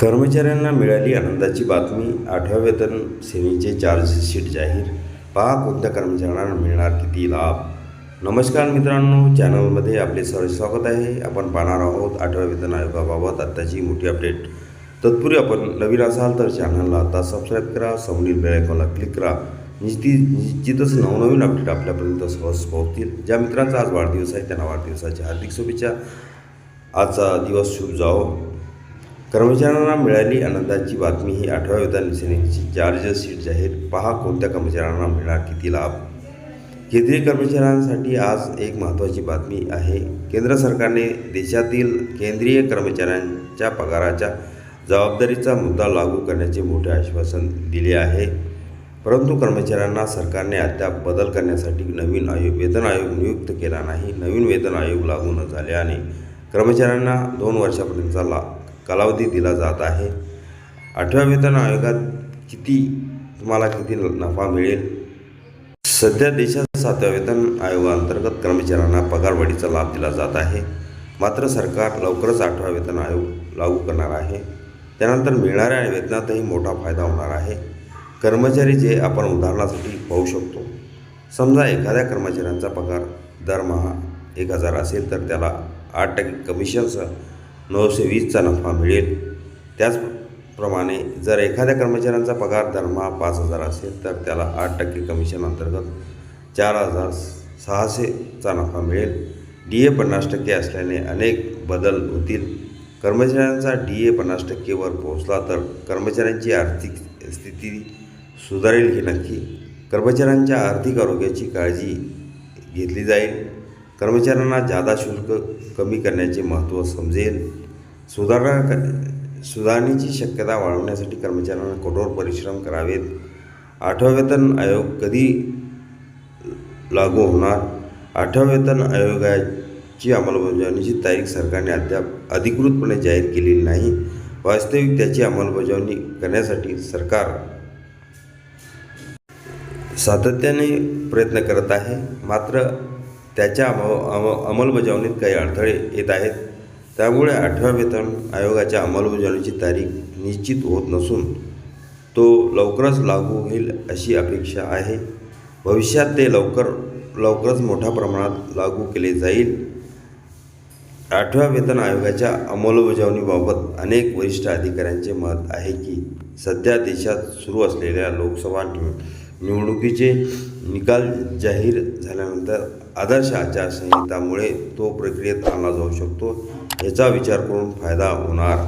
कर्मचाऱ्यांना मिळाली आनंदाची बातमी. आठव्या वेतन सेवेचे चार्ज शीट जाहीर. पहा कोणत्या कर्मचाऱ्यांना मिळणार किती लाभ. नमस्कार मित्रांनो चॅनलमध्ये आपले सर्व स्वागत आहे. आपण पाहणार आहोत आठव्या वेतन आयोगाबाबत आत्ताची मोठी अपडेट तत्पूर्वी आपण नवीन असाल तर चॅनलला आता सबस्क्राईब करा. समोरील बेल क्लिक करा. निश्चित निश्चितच नवनवीन अपडेट आपल्यापर्यंत सहज पोहोचतील. ज्या मित्रांचा आज वाढदिवस आहे त्यांना वाढदिवसाच्या हार्दिक शुभेच्छा. आजचा दिवस शुभ जाओ कर्मचाऱ्यांना मिळाली आनंदाची बातमी ही आठव्या वेतन सेनेची चार्ज सीट जाहीर. पहा कोणत्या कर्मचाऱ्यांना मिळणार किती लाभ. केंद्रीय कर्मचाऱ्यांसाठी आज एक महत्त्वाची बातमी आहे. केंद्र सरकारने देशातील केंद्रीय कर्मचाऱ्यांच्या पगाराच्या जबाबदारीचा मुद्दा लागू करण्याचे मोठे आश्वासन दिले आहे. परंतु कर्मचाऱ्यांना सरकारने अद्याप बदल करण्यासाठी नवीन आयोग वेतन आयोग नियुक्त केला नाही. नवीन वेतन आयोग लागू न झाल्याने कर्मचाऱ्यांना दोन वर्षापर्यंतचा ला कालावधी दिला जात आहे. आठव्या वेतन आयोगात किती तुम्हाला किती नफा मिळेल? सध्या देशात सातव्या वेतन आयोगाअंतर्गत कर्मचाऱ्यांना पगारवाढीचा लाभ दिला जात आहे. मात्र सरकार लवकरच आठवा वेतन आयोग लागू करणार आहे. त्यानंतर मिळणाऱ्या वेतनातही मोठा फायदा होणार आहे. कर्मचारी जे आपण उदाहरणासाठी पाहू शकतो समजा एखाद्या कर्मचाऱ्यांचा पगार दरमहा एक हजार असेल तर त्याला आठ टक्के कमिशनसह नऊशे वीसचा नफा मिळेल. त्याचप्रमाणे जर एखाद्या कर्मचाऱ्यांचा पगार दरमहा पाच हजार असेल तर त्याला आठ टक्के कमिशन अंतर्गत चार हजार सहाशेचा नफा मिळेल. डी ए पन्नास टक्के असल्याने अनेक बदल होतील. कर्मचाऱ्यांचा डी ए पन्नास टक्केवर पोहोचला तर कर्मचाऱ्यांची आर्थिक स्थिती सुधारेल हे नक्की? कर्मचाऱ्यांच्या आर्थिक आरोग्याची काळजी घेतली जाईल. कर्मचाऱ्यांना जादा शुल्क कमी करण्याचे महत्त्व समजेल. सुधारणा क सुधारणेची शक्यता वाढवण्यासाठी कर्मचाऱ्यांना कठोर परिश्रम करावेत. आठवा वेतन आयोग कधी लागू होणार? आठव्या वेतन आयोगाची अंमलबजावणीची तारीख सरकारने अद्याप अधिकृतपणे जाहीर केलेली नाही वास्तविक त्याची अंमलबजावणी करण्यासाठी सरकार सातत्याने प्रयत्न करत आहे. मात्र त्याच्या अम अम अंमलबजावणीत काही अडथळे येत आहेत. त्यामुळे आठव्या वेतन आयोगाच्या अंमलबजावणीची तारीख निश्चित होत नसून तो लवकरच लागू होईल अशी अपेक्षा आहे. भविष्यात ते लवकर लवकरच मोठ्या प्रमाणात लागू केले जाईल. आठव्या वेतन आयोगाच्या अंमलबजावणीबाबत अनेक वरिष्ठ अधिकाऱ्यांचे मत आहे की सध्या देशात सुरू असलेल्या लोकसभा निवडणुकीचे निकाल जाहीर झाल्यानंतर आदर्श आचारसंहितामुळे तो प्रक्रियेत आणला जाऊ शकतो याचा विचार करून फायदा होणार.